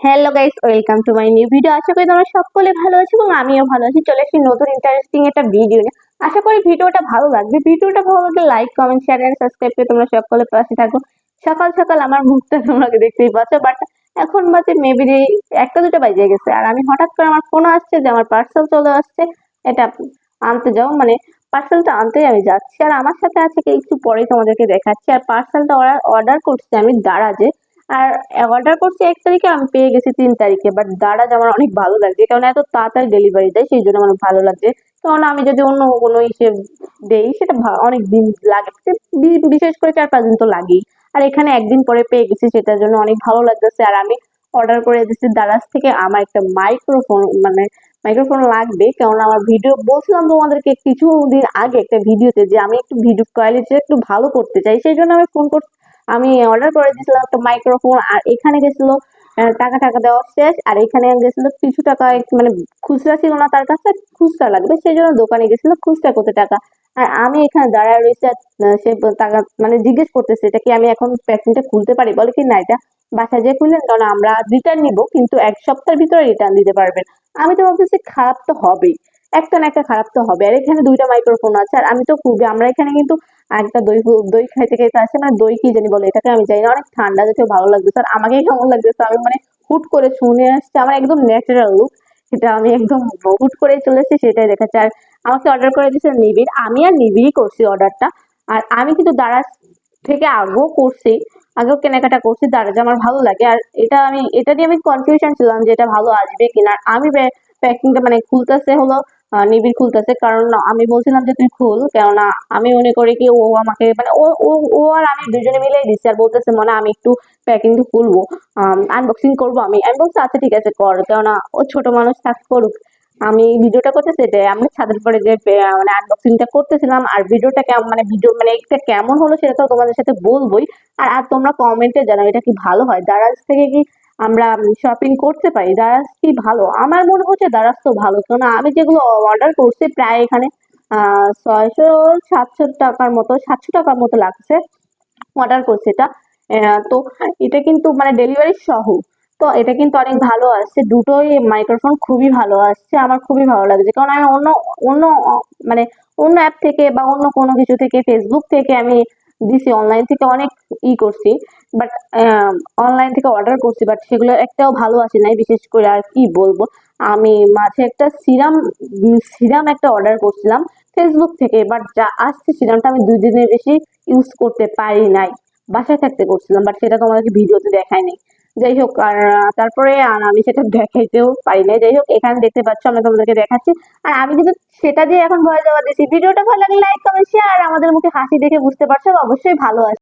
Hello guys welcome to my new video আশা করি তোমরা সকলে ভালো আছো এবং আমিও ভালো আছি। চলে এসেছি নতুন ইন্টারেস্টিং একটা ভিডিও নিয়ে। আশা করি ভিডিওটা ভালো লাগবে। ভিডিওটা ভালো লাগলে like comment share and subscribe করে তোমরা সকলে পাশে থাকো। সকাল সকাল আমার মুখটা তোমরা দেখতেই পাচ্ছ বাট এখন বাজে মেবি একটা দুটো বাজে গেছে। আর আমি হঠাৎ করে আমার ফোন আসছে যে আমার পার্সেল চলে আসছে। এটা আনতে যাও মানে পার্সেলটা আনতেই আমি যাচ্ছি। আর আমার সাথে আছে কি, একটু পরেই তোমাদেরকে দেখাচ্ছি। আর পার্সেলটা অর্ডার করছি আমি দারাজে। আর অর্ডার করছি এক তারিখে, আমি পেয়ে গেছি তিন তারিখে বাট দারাজ আমার অনেক ভালো লাগছে, কারণ এত তাড়াতাড়ি ডেলিভারি দেয়, সেই জন্য আমার ভালো লাগছে। কারণ আমি যদি অন্য কোনো ইসে দেই, সেটা অনেক দিন লাগে বিশেষ করে চার পাঁচ দিন তো লাগেই। আর এখানে একদিন পরে পেয়ে গেছি, সেটার জন্য অনেক ভালো লাগতেছে। আর আমি অর্ডার করে দিচ্ছি দারাজ থেকে আমার একটা মাইক্রোফোন মানে মাইক্রোফোন লাগবে কারণ আমার ভিডিও বলছিলাম তোমাদেরকে কিছুদিন আগে একটা ভিডিওতে যে আমি একটু ভিডিও কোয়ালিটি একটু ভালো করতে চাই, সেই জন্য আমি ফোন করতে আমি অর্ডার করে দিয়েছিলাম একটা মাইক্রোফোন আর এখানে গেছিল টাকা টাকা দেওয়া শেষ, আর এখানে গেছিল কিছু টাকা মানে খুচরা ছিল না তার কাছে, খুচরা লাগবে, সেই জন্য দোকানে গেছিল খুচরা কত টাকা। আর আমি এখানে দাঁড়ায় রয়েছে সে টাকা মানে জিজ্ঞেস করতেছে, এটা কি আমি এখন প্যাকিংটা খুলতে পারি? বলে কি না, এটা বাসায় যেয়ে খুললেন, কারণ আমরা রিটার্ন নিব, কিন্তু এক সপ্তাহের ভিতরে রিটার্ন দিতে পারবেন। আমি তো ভাবতেছি খারাপ তো হবেই, একটা না একটা খারাপ তো হবে। আর এখানে দুইটা মাইক্রোফোন আছে, আর আমি তো খুবই, আমরা এখানে কিন্তু একটা দই দই খাইতে খাইতে আসে মানে দই কি জানি বলে এটাকে আমি জানি না, অনেক ঠান্ডা দেখে ভালো লাগছে আর আমাকে কেমন লাগতেছে আমি মানে হুট করে শুনে আসছে, আমার একদম ন্যাচারাল লুক সেটা আমি একদম হুট করে চলে এসেছি, সেটাই দেখাচ্ছে। আর আমাকে অর্ডার করে দিয়েছে নিবিড়। আমি আর নিবিড়ই করছি অর্ডারটা আর আমি কিন্তু দারাজ থেকে আগেও করছি, আগেও কেনাকাটা করছি, দারাজ আমার ভালো লাগে। আর এটা আমি এটা নিয়ে আমি কনফিউশন ছিলাম যে এটা ভালো আসবে কিনা। আমি প্যাকিংটা মানে খুলতেছে হলো নিবিড় খুলতেছে। কারণ আমি বলছিলাম যে, তুই খুল। কেননা আমি মনে করি কি, ও আমাকে মানে ও ও আর আমি দুজনে মিলেই দিচ্ছি। আর বলতেছে, মনে আমি একটু প্যাকিংটা খুলবো। আনবক্সিং করব আমি। আমি বলছি আচ্ছা ঠিক আছে, কর। কেননা ও ছোট মানুষ, থাক করুক। আমি ভিডিওটা করতে সেটাই আমরা ছাদের পরে যে মানে আনবক্সিংটা করতেছিলাম। আর ভিডিওটা কেমন মানে ভিডিও মানে এটা কেমন হলো সেটা তো তোমাদের সাথে বলবোই। আর আর তোমরা কমেন্টে জানাও, এটা কি ভালো হয়? দারাজ থেকে কি আমরা শপিং করতে পারি, দারাজ কি ভালো? আমার মনে হচ্ছে দারাজ তো ভালো, কেননা আমি যেগুলো অর্ডার করছি প্রায় এখানে ছয়শো সাতশো টাকার মতো, সাতশো টাকার মতো লাগছে অর্ডার করছি এটা। তো এটা কিন্তু মানে ডেলিভারি সহ, তো এটা কিন্তু অনেক ভালো আসছে দুটোই মাইক্রোফোন খুবই ভালো আসছে, আমার খুবই ভালো লাগছে। কারণ আমি অন্য অন্য মানে অন্য অ্যাপ থেকে বা অন্য কোনো কিছু থেকে ফেসবুক থেকে আমি দিছি অনলাইন থেকে অনেক ই করছি বাট অনলাইন থেকে অর্ডার করছি বাট সেগুলো একটাও ভালো আসে নাই, বিশেষ করে আর কি বলব। আমি মাঝে একটা সিরাম সিরাম একটা অর্ডার করছিলাম ফেসবুক থেকে বাট যা আসছে সিরামটা আমি দুই দিনের বেশি ইউজ করতে পারি নাই। বাসায় থাকতে করছিলাম বাট সেটা তোমাদেরকে ভিডিওতে দেখায়নি। যাই হোক, আর তারপরে, আর আমি সেটা দেখাইতেও পারি না যাই হোক, এখানে দেখতে পাচ্ছ, আমি তোমাদেরকে দেখাচ্ছি। আর আমি কিন্তু সেটা দিয়ে এখন ভয় দেওয়া দিচ্ছি ভিডিওটা ভালো লাগলে লাইক কমেন্ট শেয়ার আমাদের মুখে হাসি দেখে বুঝতে পারছ, অবশ্যই ভালো আছে